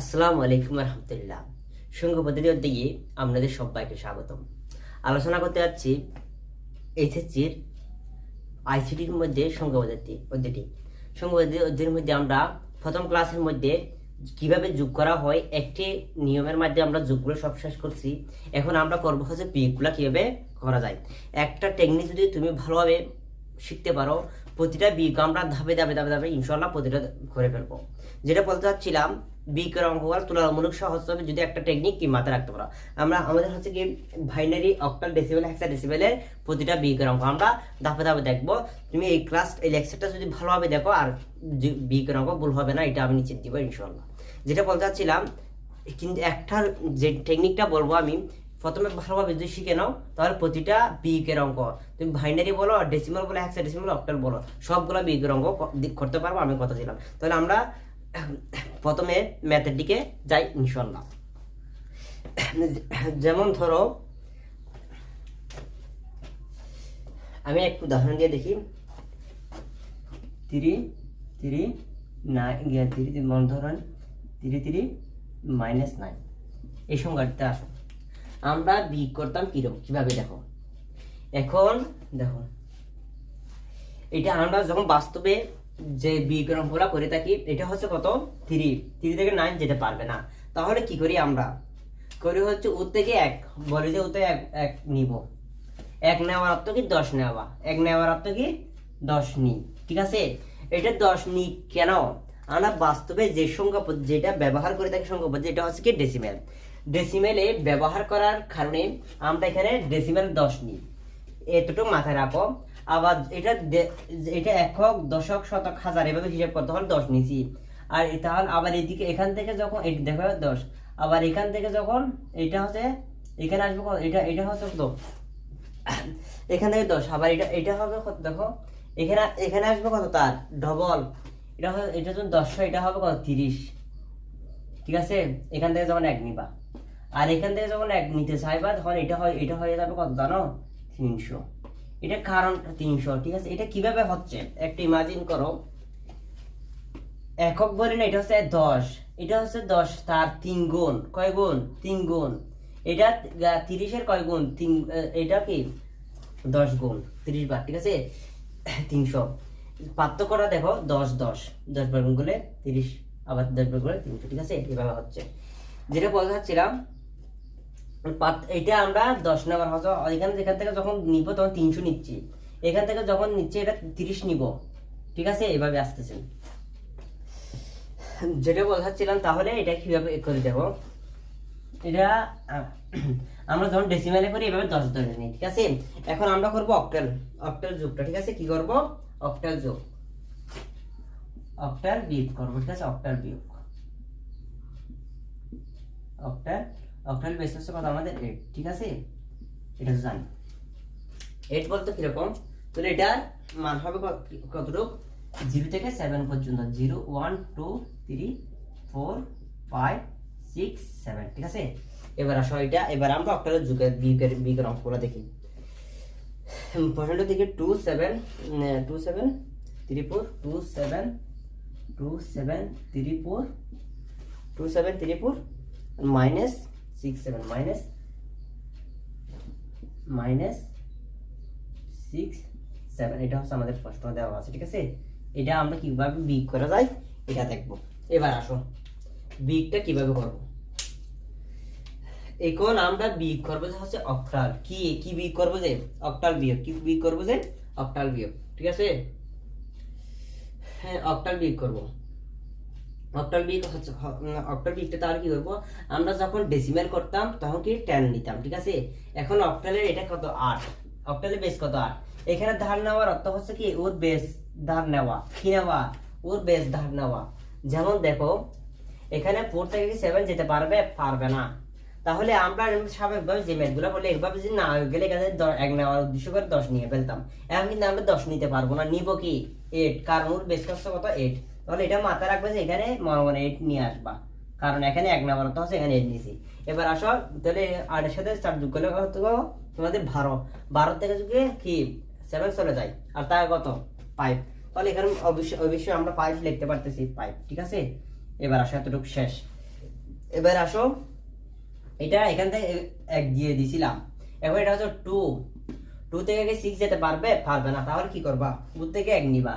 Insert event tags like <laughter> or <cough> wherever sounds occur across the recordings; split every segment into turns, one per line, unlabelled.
আসসালামু আলাইকুম রহমতুল্লাহ। সংঘ পদ্ধতি দিকে আপনাদের সবাইকে স্বাগতম। আলোচনা করতে যাচ্ছি এইচএসসির আইসিটির মধ্যে সংঘ পদ্ধতি পদ্ধতি সংঘ পদ্ধতি মধ্যে আমরা প্রথম ক্লাসের মধ্যে কীভাবে যোগ করা হয়, একটি নিয়মের মাধ্যমে আমরা যোগগুলো সব শেষ করছি। এখন আমরা করব হচ্ছে বিয়োগগুলো কীভাবে করা যায়। একটা টেকনিক যদি তুমি ভালোভাবে শিখতে পারো, প্রতিটা বিয়োগ আমরা ধাপে ধাপে ধাপে ধাপে ইনশাল্লাহ প্রতিটা করে ফেলব। যেটা বলতে চাচ্ছিলাম বিয়োগের অঙ্কগুলো তুলনামূলক সহজ হবে যদি একটা টেকনিক কি মাথায় রাখতে পারো। আমরা আমাদের হচ্ছে কি বাইনারি অক্টাল ডেসিবেল হেক্সা ডেসিবেলের প্রতিটা অঙ্ক। আমরা ধাপে ধাপে দেখব। তুমি এই ক্লাস এই লেকচারটা যদি ভালোভাবে দেখো, আর অঙ্ক ভুল হবে না, এটা আমি নিশ্চিত দিব ইনশাল্লাহ যেটা বলতে চাচ্ছিলাম, কিন্তু একটা যে টেকনিকটা বলব আমি, প্রথমে ভালোভাবে যদি শিখে নাও, তাহলে প্রতিটা বিয়োগের অঙ্ক, তুমি বাইনারি বলো ডেসিমাল বলো হেক্সা ডেসিমাল অক্টাল বলো, সবগুলো বিয়োগের অঙ্ক করতে পারব, আমি কথা দিলাম। তাহলে আমরা প্রথমে ম্যাথের দিকে যাই ইনশাল্লাহ যেমন ধরো, আমি একটু উদাহরণ দিয়ে দেখি। থ্রি থ্রি নাইন তিরি মন ধরেন তিরি তিরি, মাইনাস নাইন। এই সংখ্যাটা আসো। আমরা বিয়োগ করতাম কীরকম কীভাবে দেখো? এখন দেখো, এটা আমরা যখন বাস্তবে যে বিক্রমগুলা করে থাকি এটা হচ্ছে কত? থ্রি থ্রি থেকে নাইন যেতে পারবে না। তাহলে কি করি আমরা? করি হচ্ছে ওর থেকে এক। বলি যে ও থেকে এক এক নিব। এক নেওয়ার অর্থ কি? দশ নেওয়া। এক নেওয়ার অর্থ কি? দশ নি। ঠিক আছে? এটা দশ নি কেন? আমরা বাস্তবে যে সংখ্যা যেটা ব্যবহার করে থাকি সংখ্যা পদ্ধতি এটা হচ্ছে কি? ডেসিমেল ডেসিমেলে ব্যবহার করার কারণে আমরা এখানে ডেসিমেল দশ নিই এতটুকু মাথায় রাখো। আবার এটা এটা একক, দশক, শতক, হাজার, এভাবে হিসাব করতে হলে দশ নিছি। আর তাহলে আবার এদিকে এখান থেকে যখন দেখো দশ, আবার এখান থেকে যখন, এটা হচ্ছে, এখানে আসবে এটা এটা হচ্ছে কত? এখান থেকে দশ, আবার এটা এটা হবে কত, দেখো, এখানে এখানে আসবে কত তার? ডবল। এটা হবে এটা যখন দশশো এটা হবে কত? তিরিশ। ঠিক আছে? এখান থেকে যখন এক নিবা। আর এখান থেকে যখন এক নিতে চাইবা, তখন এটা হয়, এটা হয়ে যাবে কত, জানো? তিনশো। এটা কারণ তিনশো, ঠিক আছে? এটা কীভাবে হচ্ছে? একটা ইমাজিন করো। একক বলি না, এটা হচ্ছে দশ। এটা হচ্ছে দশ, তার তিন গুণ। কয় গুণ? তিন গুণ। এটা তিরিশের কয় গুণ? তিন এটা কি? দশ গুণ। তিরিশ বার, ঠিক আছে? তিনশো। পার্থক্যটা দেখো, দশ দশ। দশ বার গুণ করলে তিরিশ, আবার দশ বার করে তিনশো, ঠিক আছে? এভাবে হচ্ছে। যেটা বলতে চাচ্ছিলাম এটা আমরা দশ নাম্বার হচ্ছে এখানে যেখান থেকে যখন নিব তখন তিনশো নিচ্ছি। এখান থেকে যখন নিচ্ছি এটা তিরিশ নিব। ঠিক আছে? এভাবে আসতেছেন যেটা বোঝাচ্ছিলাম তাহলে এটা কীভাবে করে দেবো? এটা আমরা যখন ডেসিমালে করি, এভাবে দশ ধরে নিই, ঠিক আছে? এখন আমরা করব অক্টাল অক্টাল যুগটা, ঠিক আছে? কি করব? অক্টাল যোগ। অক্টাল বিয়োগ করব, ঠিক আছে? অক্টাল বিয়োগ। অক্টাল অক্টাল বেস হচ্ছে কত আমাদের এইট ঠিক আছে? এটা জানি। এইট বলতে কীরকম? তাহলে এটার মান হবে কতটুক? জিরো থেকে সেভেন পর্যন্ত zero one two three four five six seven ঠিক আছে? এবার আসো এটা, এবার আমরা অক্টালের যুগের বিয়োগের বিয়োগের অঙ্কগুলো দেখি। প্রশ্নটা দেখি two seven two seven three four two seven two seven three four two seven three four minus six seven minus minus six seven এটা হচ্ছে আমাদের প্রশ্ন দেওয়া আছে, ঠিক আছে? এটা আমরা কীভাবে বিগ করা যায়? এটা দেখব। এবার আসো। বিগটা কীভাবে করব? এখন আমরা বিয়োগ করব যে হচ্ছে অক্টাল। কি কি বিয়োগ করব যে? অক্টাল বিয়োগ। কি বিয়োগ করব যে? অক্টাল বিয়োগ। ঠিক আছে? হ্যাঁ অক্টাল বিয়োগ করব। অক্টাল বিয়োগ হচ্ছে, হ- অক্টাল বিয়োগটা তাহলে কি করব? আমরা যখন ডেসিমেল করতাম, তখন কি? টেন নিতাম, ঠিক আছে? এখন অক্টালের এটা কত? আট। অক্টালের বেস কত? আট। এখানে ধার নেওয়ার অর্থ হচ্ছে কি? ওর বেস ধার নেওয়া। কি নেওয়া? ওর বেস ধার নেওয়া। যেমন দেখো, এখানে ফোর থেকে সেভেন যেতে পারবে পারবে না। তাহলে আমরা স্বাভাবিকভাবে যে ম্যাথগুলো বলে এভাবে যদি না গেলে এখানে এক নেওয়ার উদ্দেশ্য করে দশ নিয়ে ফেলতাম। এখন কিন্তু আমরা দশ নিতে পারব না। নিব কি? এইট কারণ ওর বেস কষ্ট কত? এইট তাহলে এটা মাথায় রাখবে যে এখানে মনে মনে এইট নিয়ে আসবা। কারণ এখানে এক নেওয়ার তো হচ্ছে এখানে এইট নিছি। এবার আসো, তাহলে আটের সাথে চার যোগ করলে কত তোমাদের বারো। বারো থেকে যুগে কি? সেভেন চলে যায়। আর তা কত? পাইপ তাহলে এখানে অবশ্যই অবশ্যই আমরা পাইপ লিখতে পারতেছি পাইপ ঠিক আছে? এবার আসো, এতটুকু শেষ। এবার আসো, এটা এখান থেকে এক দিয়ে দিছিলাম। এখন এটা হচ্ছে টু টু থেকে সিক্স যেতে পারবে? পারবে না। তাহলে কি করবা? টু থেকে এক নিবা।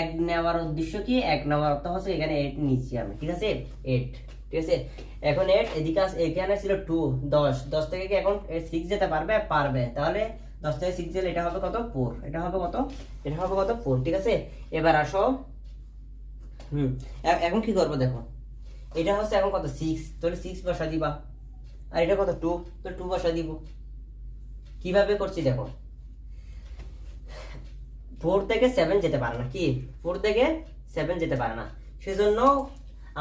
এক নেওয়ার উদ্দেশ্য কি? এক নেওয়ার অর্থ হচ্ছে এখানে এইট নিচ্ছি আমি, ঠিক আছে? এইট ঠিক আছে? এখন এইট এদিকে এখানে ছিল টু দশ। দশ থেকে কি এখন সিক্স যেতে পারবে? পারবে। তাহলে দশ থেকে সিক্স গেলে এটা হবে কত? ফোর এটা হবে কত? এটা হবে কত? ফোর ঠিক আছে? এবার আসো। হুম এখন কি করব দেখো? এটা হচ্ছে এখন কত? সিক্স তাহলে সিক্স বসা দিবা। আর এটা কত? টু তো টু বসা দিব। কীভাবে করছি দেখো? ফোর থেকে সেভেন যেতে পারে না, কি? ফোর থেকে সেভেন যেতে পারে না। সেজন্য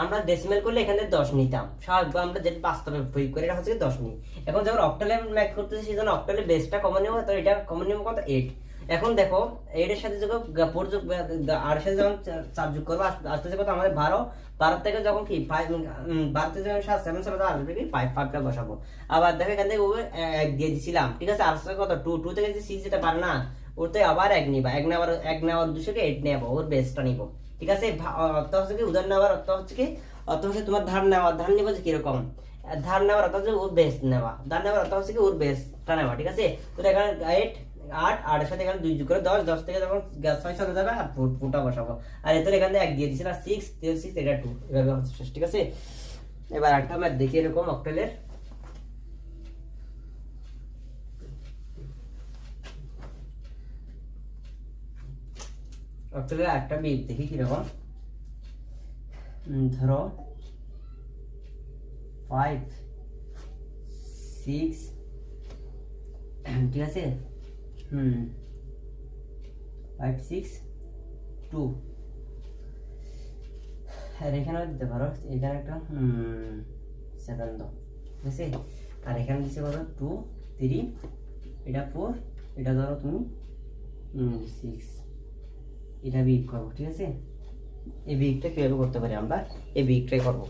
আমরা ডেসিমেল করলে এখানে দশ নিতাম। স্বাভাবিক আমরা যেটা বাস্তবে প্রয়োগ করি, এটা হচ্ছে দশ নিই এখন যখন অক্টালে ম্যাথ করতেছি, সেজন্য অক্টালে বেসটা কমন নেব তো এটা কমন নেব কত? এইট এখন দেখো এইটের সাথে যখন ফোর যোগ আর সাথে যখন চার যোগ করব আস- আসতেছে কত? আমাদের বারো। বারো থেকে যখন কি? ফাইভ বারো থেকে যখন সাত সেভেন সেভেন আসবে কি ফাইভ ফাইভটা বসাবো। আবার দেখো এখান থেকে এক দিয়ে দিছিলাম, ঠিক আছে? আসছে কত? টু টু থেকে সিক্স যেতে পারে না ওতে আবার এক নিবা, এক নেওয়ার এক নেওয়ার দুশোকে এইট নেব ওর বেসটা নিব। ঠিক আছে? অর্থ হচ্ছে কি উদাহরণ নেওয়ার অর্থ হচ্ছে কি, অর্থ হচ্ছে তোমার ধার নেওয়া। ধার নিবো যে কীরকম? ধার নেওয়ার অর্থ হচ্ছে ওর বেস নেওয়া। ধার নেওয়ার অর্থ হচ্ছে কি, ওর বেসটা নেওয়া, ঠিক আছে? তো এখানে এইট আট, আটের সাথে এখানে দুই যোগ করে দশ দশ থেকে যখন ছয় চলে যাবে, আর ফুটা বসাবো। আর এত এখানে এক দিয়ে দিচ্ছি না সিক্স সিক্স এটা টু এভাবে ঠিক আছে? এবার একটা ম্যাথ দেখি এরকম অক্টেলের অক্টেলের একটা বিপ দেখি কীরকম। ধরো ফাইভ সিক্স ঠিক আছে? হুম ফাইভ সিক্স টু আর এখানেও দিতে পারো, এখানে একটা সেভেন দাও, ঠিক আছে? আর এখানে দিচ্ছে কত? টু থ্রি এটা ফোর এটা ধরো তুমি সিক্স এটা বিগ করব, ঠিক আছে? এই বিগটা কীভাবে করতে পারি আমরা? এই বিগটাই করব।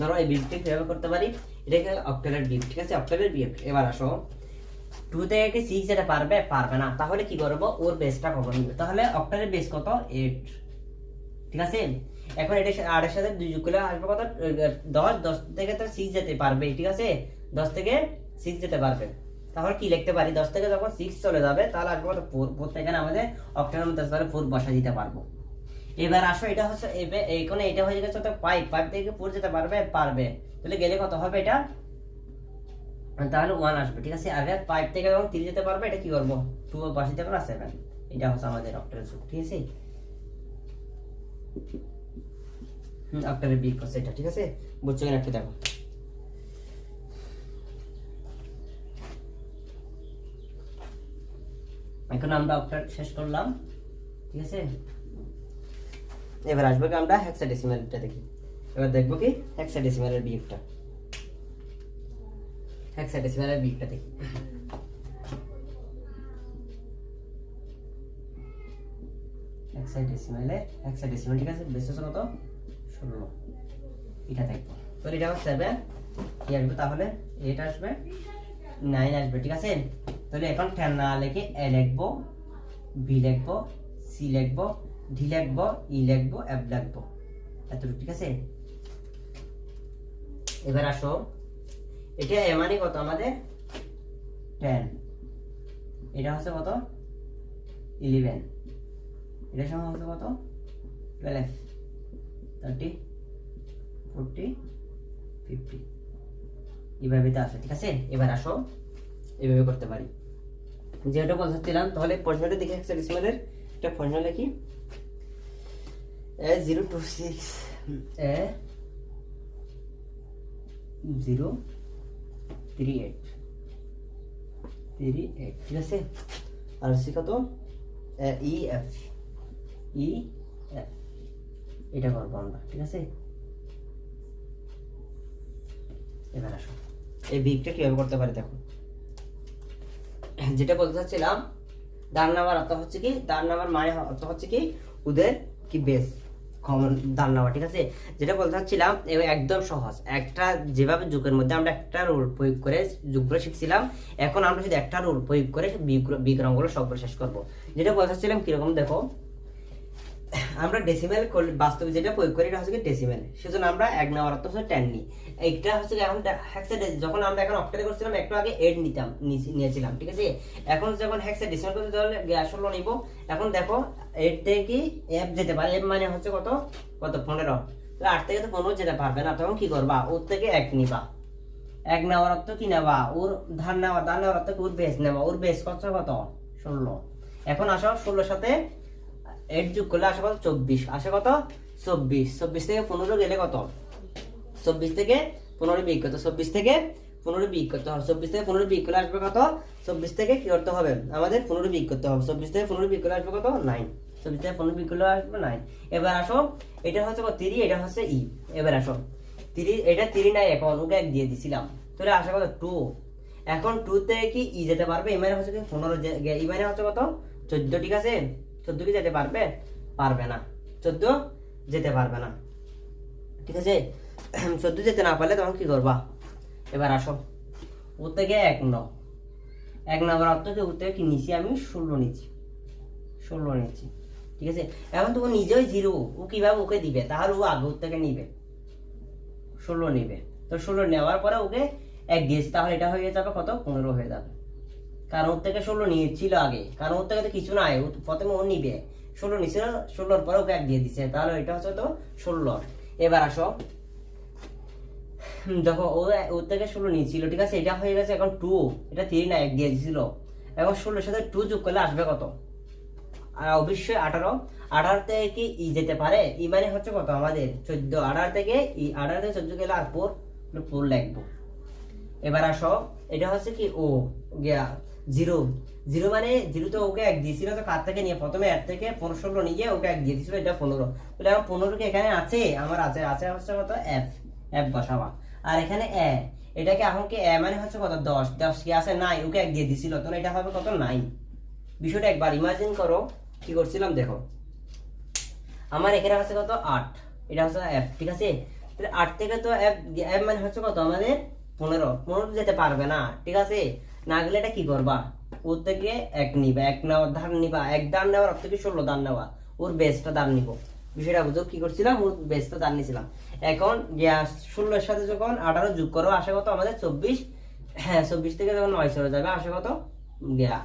ধরো এই বিগটা কীভাবে করতে পারি? এটাকে অক্টেলের বিগ ঠিক আছে? অক্টেলের বিগ এবার আসো। টু থেকে সিক্স এটা পারবে পারবে না। তাহলে কি করব? ওর বেসটা নিবে। তাহলে অক্টেলের বেস কত? এইট ঠিক আছে? এখন এটা আটের সাথে দুই যোগ করলে আসবে কত? দশ। দশ থেকে তো সিক্স যেতে পারবে ঠিক আছে? দশ থেকে সিক্স যেতে পারবে। তাহলে কি লিখতে পারি? দশ থেকে যখন সিক্স চলে যাবে, তাহলে আসবে ফোর ফোর থেকে আমাদের অক্টেলের মধ্যে আসবে ফোর বসা দিতে পারব। এবার আসো, এটা হচ্ছে এইখানে এটা হয়ে গেছে তো পাইপ পাইপ থেকে ফোর যেতে পারবে পারবে। তাহলে গেলে কত হবে এটা? তাহলে ওয়ান আসবে, ঠিক আছে? আগে পাইপ থেকে যখন তিন যেতে পারবে, এটা কি করব? টু বসাইতে পারব সেভেন এটা হচ্ছে আমাদের অক্টেলের সুখ ঠিক আছে? হুম অক্টেলের বিগ হচ্ছে এটা, ঠিক আছে? বুঝছ কিনা একটু দেখো। এখন আমরা অক্টেল শেষ করলাম ঠিক আছে? এবার আসব কি আমরা হেক্সাডেসিমালটা দেখি। এবার দেখব কি হেক্সাডেসিমালের বিগটা হেক্সাডেসিমালের বিগটা দেখি। হেক্সাডেসিমালে হেক্সাডেসিমাল ঠিক আছে? বেশ কত? ষোলো। এটা দেখব। তো এটা হচ্ছে সেভেন কি আসবে তাহলে? এটা আসবে। নাইন আসবে ঠিক আছে? তাহলে এখন টেন না লেখে এ লিখব বি লিখব সি লিখব ডি লিখব ই লিখব এফ লিখব। এতটুকু, ঠিক আছে? এবার আসো। এটা এ মানে কত আমাদের? টেন এটা হচ্ছে কত? ইলেভেন এটা সময় হচ্ছে কত? টুয়েলভ থার্টি ফোরটি ফিফটি এইভাবে তো আসে ঠিক আছে? এবার আসো। এভাবে করতে পারি। যেটা বলছিলাম তাহলে প্রশ্নটা দেখে একটা ডিসমেলের একটা প্রশ্ন লিখি। A zero two six A zero three eight three eight ঠিক আছে? আর হচ্ছে কত? ই এফ ই এফ এটা করব আমরা, ঠিক আছে? এবার আসো। এই বিগটা কীভাবে করতে পারি দেখো। <coughs> যেটা বলতে চাচ্ছিলাম, দান নামার অর্থ হচ্ছে কি নামার মানে অর্থ হচ্ছে কি, ওদের কি বেস কমন দান নেওয়া, ঠিক আছে? যেটা বলতে চাচ্ছিলাম একদম সহজ। একটা যেভাবে যুগের মধ্যে আমরা একটা রুল প্রয়োগ করে যুগগুলো শিখছিলাম, এখন আমরা যদি একটা রুল প্রয়োগ করে বিক্রমগুলো সবগুলো শেষ করব। যেটা বলতে চাচ্ছিলাম কীরকম দেখো আমরা ডেসিমেল বাস্তবে যেটা প্রয়োগ করি, এটা হচ্ছে ডেসিমেল সেজন্য আমরা এক নেওয়ার অর্থ হচ্ছে টেন নিই। এইটা হচ্ছে এখন হ্যাক্সা যখন আমরা এখন অক্টালে করছিলাম, একটু আগে এড নিতাম নিয়েছিলাম, ঠিক আছে? এখন যখন হ্যাক্সা ডেসিমেল করতে তাহলে ষোলো নিব। এখন দেখো এইট থেকে কি এফ যেতে পারে এফ মানে হচ্ছে কত? কত? পনেরো। তো আট থেকে তো পনেরো যেতে পারবে না, তখন কি করবা? ওর থেকে এক নিবা। এক নেওয়ার অর্থ কি নেবা? ওর ধান নেওয়া ধান নেওয়ার অর্থ ওর বেস নেবা ওর বেস কত? কত? ষোলো। এখন আসো, ষোলোর সাথে এইট যোগ করলে আসে কত? চব্বিশ। আসে কত? চব্বিশ। চব্বিশ থেকে পনেরো গেলে কত? চব্বিশ থেকে পনেরো বিয়োগ করতে চব্বিশ থেকে পনেরো বিয়োগ করতে হবে। চব্বিশ থেকে পনেরো বিয়োগ করলে আসবে কত? চব্বিশ থেকে কি করতে হবে? আমাদের পনেরো বিয়োগ করতে হবে। চব্বিশ থেকে পনেরো বিয়োগ করলে আসবে কত? নাইন। চব্বিশ থেকে পনেরো বিয়োগ করলে আসবে নাইন। এবার আসো। এটা হচ্ছে কত? তিরি, এটা হচ্ছে ই। এবার আসো। তিরি, এটা তিরি নাই এখন। ওকে এক দিয়ে দিছিলাম। তাহলে আসে কত? টু। এখন টু থেকে কি ই যেতে পারবে? ইমানে হচ্ছে পনেরো ইমানে হচ্ছে কত? চোদ্দ, ঠিক আছে? চোদ্দ কি যেতে পারবে? পারবে না। চোদ্দ যেতে পারবে না। ঠিক আছে? চোদ্দ যেতে না পারলে তখন কি করবা? এবার আসো। ও থেকে এক ন এক নম্বর অর্থ কি? ও থেকে কি নিছি আমি? ষোলো নিচ্ছি। ষোলো নিচ্ছি। ঠিক আছে? এখন তো ও নিজেই জিরো। ও কীভাবে ওকে দিবে? তাহলে ও আগে ওর থেকে নিবে। ষোলো নিবে। তো ষোলো নেওয়ার পরে ওকে এক দিয়েছে তাহলে এটা হয়ে যাবে কত? পনেরো হয়ে যাবে। কারণ ওর থেকে ষোলো নিয়েছিল আগে। কারণ ওর থেকে তো কিছু নাই প্রথমে ও নিবে। ষোলো নিছিল ষোলোর পরে ওকে এক দিয়ে দিছে। তাহলে এটা হচ্ছে তো ষোলো। এবার আসো। দেখো, ও ওর থেকে ষোলো নিয়েছিল, ঠিক আছে? এটা হয়ে গেছে এখন টু এটা থ্রি না, এক দিয়ে দিছিল। এখন ষোলোর সাথে টু যোগ করলে আসবে কত? অবশ্যই আঠারো। আঠারো থেকে কি ই যেতে পারে। ই মানে হচ্ছে কত আমাদের? চোদ্দ। আঠারো থেকে ই, আঠারো থেকে চোদ্দ গেলে আর ফোর ফোর লাগবো। এবার আসো। এটা হচ্ছে কি? ও, গিয়া। জিরো। জিরো মানে জিরো তো ওকে এক দিয়েছিল তো কার থেকে নিয়ে? প্রথমে এক থেকে পনেরো ষোলো নিয়ে ওকে এক দিয়ে দিয়েছিল, এটা পনেরো। তাহলে এখন পনেরো কি এখানে আছে? আমার আছে আছে হচ্ছে কত? F F বসাবা। আর এখানে এ এটাকে এখন কি এ মানে হচ্ছে কত? দশ। দশ কি আছে? নাই। ওকে এক দিয়ে দিছিল তাহলে এটা হবে কত? নাই বিষয়টা একবার ইমাজিন করো, কি করছিলাম দেখো। আমার এখানে হচ্ছে কত? আট। এটা হচ্ছে এফ ঠিক আছে? তাহলে আট থেকে তো এফ এফ মানে হচ্ছে কত? আমাদের পনেরো। পনেরো যেতে পারবে না, ঠিক আছে? না গেলে এটা কি করবা? ওর থেকে এক নিবা, এক নেওয়া ধান নিবা, এক দান নেওয়ার অর্থ কি ষোলো দান নেওয়া। ওর বেসটা দান নিব। বিষয়টা বুঝো, কি করছিলাম? ওর বেসটা দান নিছিলাম। এখন ষোলোর সাথে যখন আঠারো যোগ করো, আসে কত? আমাদের চব্বিশ। হ্যাঁ চব্বিশ থেকে যখন নয় চলে যাবে, আসে কত?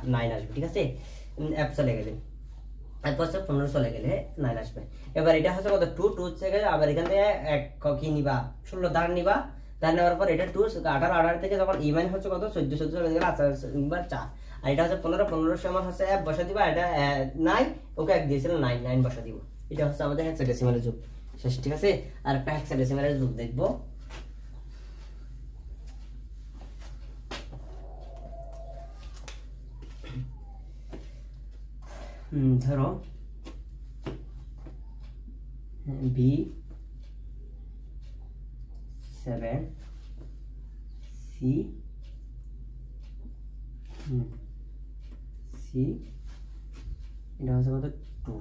নাইন আসবে, ঠিক আছে? অ্যাপ চলে গেলে। এরপর হচ্ছে পনেরো চলে গেলে নাইন আসবে। এবার এটা হচ্ছে কত? টু টু থেকে আবার এখান থেকে এক ক- নিবা? ষোলো ধার নিবা। ধার নেওয়ার পর এটা টু আঠারো আঠারো থেকে যখন ইমান হচ্ছে কত? চোদ্দ চোদ্দ চলে গেলে আচ্ছা এবার চার আর এটা হচ্ছে পনেরো পনেরো সমান হচ্ছে এক বসা দিবা, এটা নাই ওকে এক দিয়েছিল নাইন নাইন বসা দিব। এটা হচ্ছে আমাদের হেক্সাডেসিমালের যুগ। শেষ, ঠিক আছে? আর একটা হেক্সাডেসিমালের যুগ দেখব। ধরো। বি সেভেন সি সি এটা হচ্ছে কত টু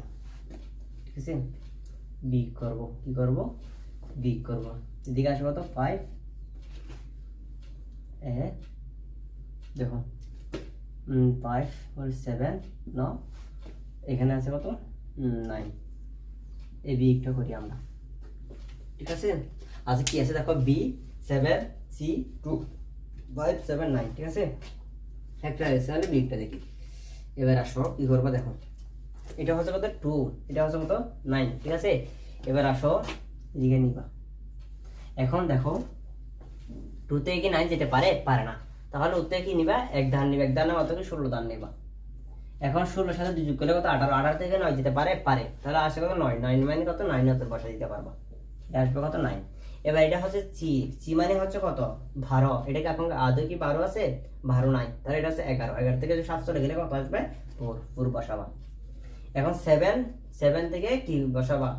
ঠিক আছে বি করব কি করব বি করব এদিকে আসবে কত ফাইভ এ দেখো ফাইভ সেভেন ন এখানে আছে কত? নাইন এই বিটা করি আমরা। ঠিক আছে? আচ্ছা কি আছে? দেখো B seven C two five seven nine ঠিক আছে? একটা আছে, তাহলে বিগটা দেখি। এবার আসো, কি করব দেখো? এটা হচ্ছে কত? টু এটা হচ্ছে কত? নাইন ঠিক আছে? এবার আসো, এদিকে নিবা। এখন দেখো টুতে কি নাইন যেতে পারে? পারে না। তাহলে থেকে কি নিবা? এক ধান নিবা। এক ধান নেওয়া অত কি ষোলো ধান নিবা। এখন ষোলোর সাথে দুই যোগ করলে কত? আঠারো। আঠারো থেকে নয় যেতে পারে? পারে। তাহলে আসে কত? নয়। নাইন মানে কত? নাইন হতে বসা দিতে পারবা। আসবে কত? নাইন এবার এটা হচ্ছে চি। চি মানে হচ্ছে কত? বারো। এটা কি এখন আদৌ কি বারো আছে? বারো নাই। তাহলে এটা হচ্ছে এগারো। এগারো থেকে সাত চলে গেলে কত আসবে? ফোর। ফোর বসাবা। এখন সেভেন সেভেন থেকে কি বসাবা?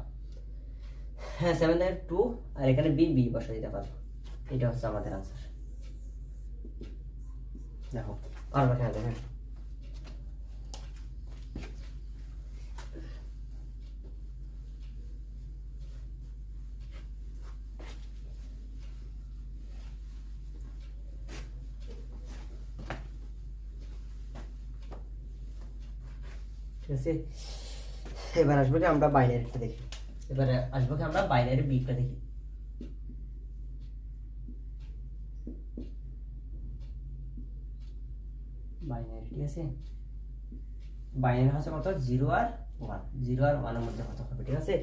হ্যাঁ সেভেন থেকে টু আর এখানে বি বি বসা দিতে পারব এটা হচ্ছে আমাদের আনসার দেখো আর হ্যাঁ দেখেন ঠিক আছে? এবার আসব কি আমরা বাইনারিটা দেখি। এবারে আসব কি আমরা বাইনারি বিটটা দেখি। বাইনারি, ঠিক আছে? বাইনারি হচ্ছে কত? জিরো আর ওয়ান। জিরো আর ওয়ানের মধ্যে কত হবে, ঠিক আছে?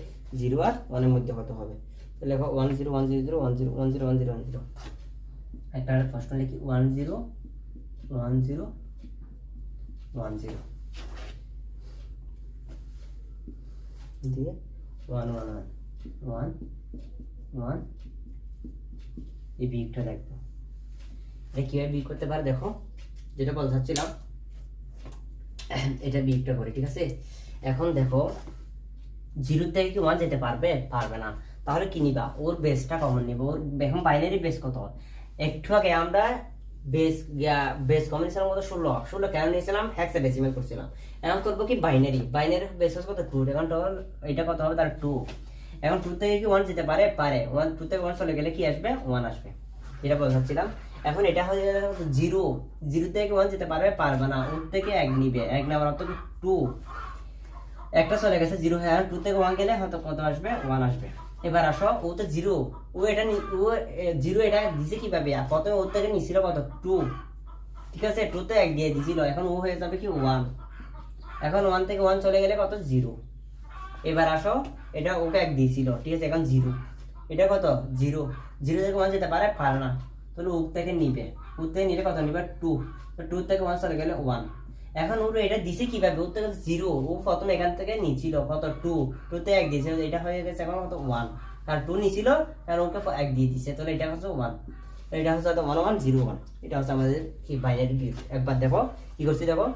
জিরো আর ওয়ানের মধ্যে কত হবে? তো লেখো one zero one zero zero, one zero one zero one zero one zero. একটা প্রশ্ন লিখি। One zero one zero one zero. দিয়ে one one one one one এই বিগটা দেখব এটা কীভাবে বিগ করতে পারে দেখো, যেটা বলতে চাচ্ছিলাম, এটা বিগটা করে, ঠিক আছে? এখন দেখো জিরো থেকে কি ওয়ান যেতে পারবে? পারবে না। তাহলে কি নিবা? ওর বেসটা কমন নিব। ওর এখন বাইনারি বেস কত? একটু আগে আমরা বেস বেস কম্বিনেশনের মধ্যে ষোলো ষোলো কেন নিয়েছিলাম? হ্যাক্সে ডেসিমেল করছিলাম। এখন করব কি বাইনারি বাইনারি বেস কত? টু এখন এটা কত হবে? তার টু এখন টু থেকে কি ওয়ান যেতে পারে? পারে। ওয়ান টু থেকে ওয়ান চলে গেলে কি আসবে? ওয়ান আসবে। এটা বোঝাচ্ছিলাম এখন এটা হয়ে যাবে জিরো জিরো থেকে ওয়ান যেতে পারবে? পারবে না। ওর থেকে এক নিবে। এক নেওয়ার অর্থ টু একটা চলে গেছে জিরো হ্যাঁ টু থেকে ওয়ান গেলে হয়তো কত আসবে? ওয়ান আসবে। এবার আসো, ও তো জিরো ও এটা ও জিরো এটা দিছে কীভাবে? আর প্রথমে ওর থেকে নিছিল কত? টু ঠিক আছে? টু তো এক দিয়ে দিছিল, এখন ও হয়ে যাবে কি ওয়ান এখন ওয়ান থেকে ওয়ান চলে গেলে কত? জিরো এবার আসো, এটা ওকে এক দিয়েছিল ঠিক আছে? এখন জিরো এটা কত? জিরো জিরো থেকে ওয়ান যেতে পারে পারে না। তাহলে ও থেকে নিবে। ও থেকে নিলে কত নিবে? টু টু থেকে ওয়ান চলে গেলে ওয়ান এখন ওর এটা দিছে কীভাবে? ওর থেকে জিরো ও প্রথমে এখান থেকে নিছিল কত টু টু তে এক দিয়েছে এটা হয়ে গেছে এখন কত ওয়ান আর টু নিছিল আর ওকে এক দিয়ে দিছে, তাহলে এটা হচ্ছে ওয়ান এটা হচ্ছে ওয়ান ওয়ান জিরো ওয়ান এটা হচ্ছে আমাদের কি বাইনারি বিট একবার দেখো, কি করছি দেখো?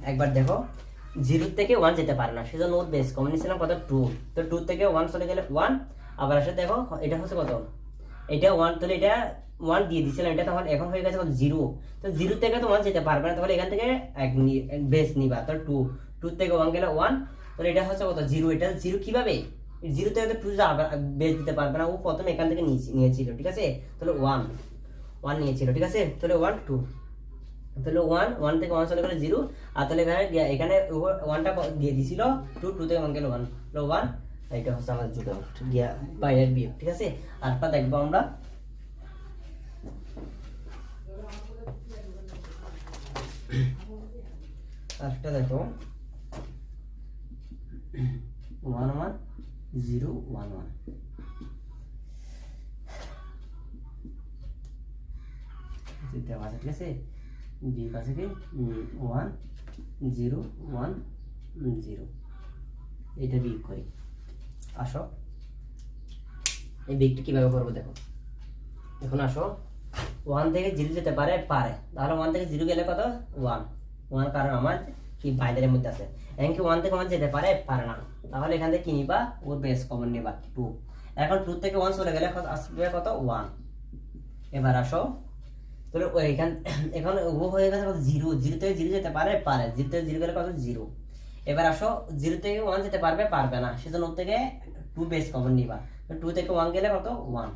<coughs> একবার দেখো। জিরো থেকে ওয়ান যেতে পারে না, সেজন্য ওর বেস কমন নিয়েছিলাম কত টু তো টু থেকে ওয়ান চলে গেলে ওয়ান আবার আসে দেখো, এটা হচ্ছে কত? এটা ওয়ান তাহলে এটা ওয়ান দিয়ে দিছিলাম, এটা তখন এখন হয়ে গেছে জিরো তো জিরো থেকে তো ওয়ান যেতে পারবে না, তাহলে এখান থেকে এক বেস নিবা তো টু টু থেকে ওয়ান গেলে ওয়ান তাহলে এটা হচ্ছে কত? জিরো এটা জিরো কীভাবে? জিরো থেকে তো টু বেস দিতে পারবে না। ও প্রথমে এখান থেকে নিয়েছি- নিয়েছিল, ঠিক আছে? তাহলে ওয়ান ওয়ান নিয়েছিল, ঠিক আছে? তাহলে ওয়ান টু তাহলে ওয়ান ওয়ান থেকে ওয়ান চলে গেলে জিরো আর তাহলে এখানে এখানে ওয়ানটা দিয়ে দিছিল টু টু থেকে ওয়ান গেলে ওয়ান তাহলে ওয়ান এটা হচ্ছে আমাদের জুটো গিয়া বাইরের বিয়ে, ঠিক আছে? আরটা দেখব আমরা। আরেকটা দেখো। One one zero one one. দেওয়া আছে ঠিক আছে? বিয়োগ আছে কি? One zero one zero. এটা বিয়োগ করি। আসো। এই বিগটা কীভাবে করব দেখো। এখন আসো। ওয়ান থেকে জিরো যেতে পারে পারে। তাহলে ওয়ান থেকে জিরো গেলে কত? ওয়ান ওয়ান কারণ আমার কি বাইরের মধ্যে আছে। এমনকি ওয়ান থেকে ওয়ান যেতে পারে? পারে না। তাহলে এখান থেকে কি নিবা? ওর বেস কমন নিবা টু এখন টু থেকে ওয়ান চলে গেলে আসবে কত? ওয়ান এবার আসো। তাহলে এখান এখন ও হয়ে গেছে কত? জিরো জিরো থেকে জিরো যেতে পারে? পারে। জিরো থেকে জিরো গেলে কত? জিরো এবার আসো জিরো থেকে ওয়ান যেতে পারবে পারবে না। সেজন্য ওর থেকে টু বেস কমন নিবা। টু থেকে ওয়ান গেলে কত? ওয়ান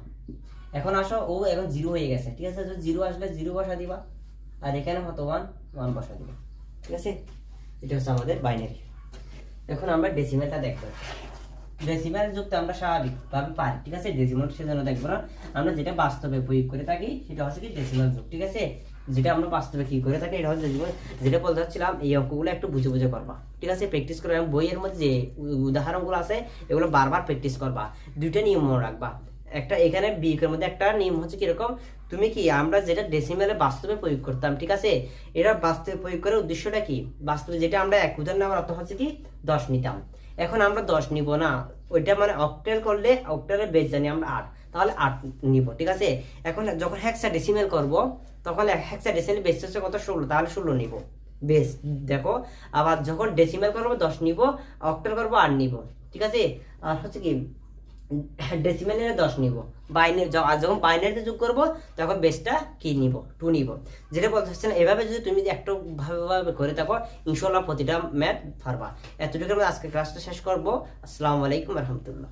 এখন আসো, ও এখন জিরো হয়ে গেছে। ঠিক আছে? জিরো আসলে জিরো বসা দিবা। আর এখানে কত? ওয়ান ওয়ান বসা দিবা। ঠিক আছে? এটা হচ্ছে আমাদের বাইনারি এখন আমরা ডেসিমেলটা দেখব। ডেসিমেল যুক্ত আমরা স্বাভাবিকভাবে পারি। ঠিক আছে? ডেসিমেল সেজন্য দেখব না। আমরা যেটা বাস্তবে প্রয়োগ করে থাকি, সেটা হচ্ছে কি ডেসিমেল যুগ ঠিক আছে? যেটা আমরা বাস্তবে কি করে থাকি, এটা হচ্ছে যেটা বলতে চাচ্ছিলাম, এই অঙ্কগুলো একটু বুঝে বুঝে করবা। ঠিক আছে? প্র্যাকটিস করবা এবং বইয়ের মধ্যে যে উদাহরণগুলো আছে, এগুলো বারবার প্র্যাকটিস করবা। দুইটা নিয়ম মনে রাখবা। একটা এখানে বিয়োগের মধ্যে একটা নিয়ম হচ্ছে কীরকম? তুমি কি আমরা যেটা ডেসিমেলে বাস্তবে প্রয়োগ করতাম, ঠিক আছে? এটা বাস্তবে প্রয়োগ করার উদ্দেশ্যটা কি? বাস্তবে যেটা আমরা এক উদাহরণ নেওয়ার অর্থ হচ্ছে কি? দশ নিতাম। এখন আমরা দশ নিব না। ওইটা মানে অক্টেল করলে অক্টেলের বেজ জানি আমরা আট। তাহলে আট নিব, ঠিক আছে? এখন যখন হ্যাক্সা ডেসিমেল করব, তখন হ্যাক্সা ডেসিমেল বেস হচ্ছে কত? ষোলো। তাহলে ষোলো নিব। বেশ দেখো? আবার যখন ডেসিমেল করব, দশ নিব অক্টেল করব, আট নিব। ঠিক আছে? আর হচ্ছে কি ডেসিমেল দশ নিব। বাইনে যখন বাইনারিতে যোগ করব, তখন বেসটা কি নিব? টু নিব। যেটা বলতে হচ্ছে না এভাবে যদি তুমি একটু ভাবে ভাবে করে থাকো ইনশাল্লাহ প্রতিটা ম্যাথ ফারবা এতটুকু আমি আজকে ক্লাসটা শেষ করব। আসসালামু আলাইকুম, রহমতুল্লাহ।